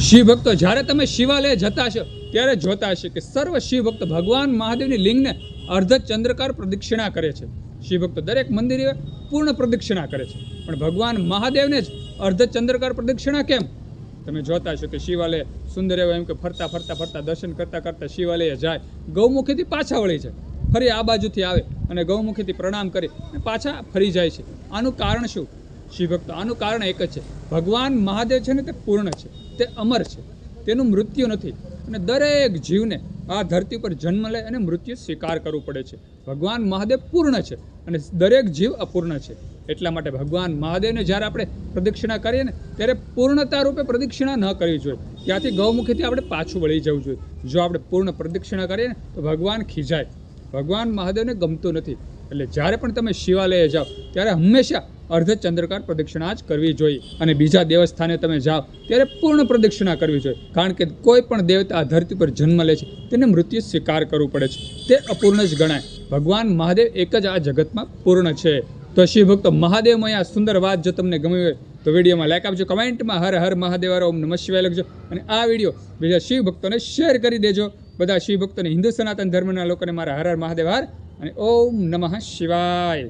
શિવ ભક્તો જ્યારે તમે શિવાલય જતા હશો, ત્યારે જોતા હશે કે સર્વ શિવ ભક્ત ભગવાન મહાદેવની લિંગને અર્ધ ચંદ્રકાર પ્રદક્ષિણા કરે છે. શિવ ભક્તો દરેક મંદિરે પૂર્ણ પ્રદક્ષિણા કરે છે. પણ ભગવાન મહાદેવને જ અર્ધ ચંદ્રકાર પ્રદક્ષિણા કેમ? તમે જોતા છો કે શિવાલય સુંદર એવો એમ કે ફરતા ફરતા ફરતા દર્શન કરતા કરતા શિવાલયે જાય, ગૌમુખીથી પાછા વળી જાય, ફરી આ બાજુથી આવે અને ગૌમુખીથી પ્રણામ કરી પાછા ફરી જાય છે. આનું કારણ શું? શિવભક્તો. આનું કારણ એક જ છે. ભગવાન મહાદેવ છે ને તે પૂર્ણ છે. તે અમર છે. તેનું મૃત્યુ નથી. અને દરેક જીવને આ ધરતી પર જન્મ લે અને મૃત્યુ સ્વીકાર કરવું પડે છે. ભગવાન મહાદેવ પૂર્ણ છે અને દરેક જીવ અપૂર્ણ છે. એટલા માટે ભગવાન મહાદેવને જ્યારે આપણે પ્રદક્ષિણા કરીએ ને, ત્યારે પૂર્ણતા રૂપે પ્રદક્ષિણા ન કરવી જોઈએ. ત્યાંથી ગૌમુખીથી આપણે પાછું વળી જવું જોઈએ. જો આપણે પૂર્ણ પ્રદક્ષિણા કરીએ ને, તો ભગવાન ખીજાય. ભગવાન મહાદેવને ગમતું નથી. એટલે જ્યારે પણ તમે શિવાલયે જાઓ, ત્યારે હંમેશા અર્ધ ચંદ્રકાર પ્રદક્ષિણા જ કરવી જોઈએ અને બીજા દેવસ્થાને તમે જાઓ ત્યારે પૂર્ણ પ્રદક્ષિણા કરવી જોઈએ. કારણ કે કોઈ પણ દેવતા આ ધરતી પર જન્મ લે છે, તેને મૃત્યુ સ્વીકાર કરવું પડે છે. તે અપૂર્ણ જ ગણાય. ભગવાન મહાદેવ એક જ આ જગતમાં પૂર્ણ છે. તો શિવ ભક્તો મહાદેવમાં આ સુંદર વાત જો તમને ગમી હોય, તો વિડીયોમાં લાઈક આપજો, કમેન્ટમાં હર હર મહાદેવ ઓમ નમઃ શિવાય લખજો અને આ વીડિયો બીજા શિવ ભક્તોને શેર કરી દેજો. બધા શિવ ભક્તોને હિન્દુ સનાતન ધર્મના લોકોને મારા હર હર મહાદેવ હર અને ઓમ નમઃ શિવાય.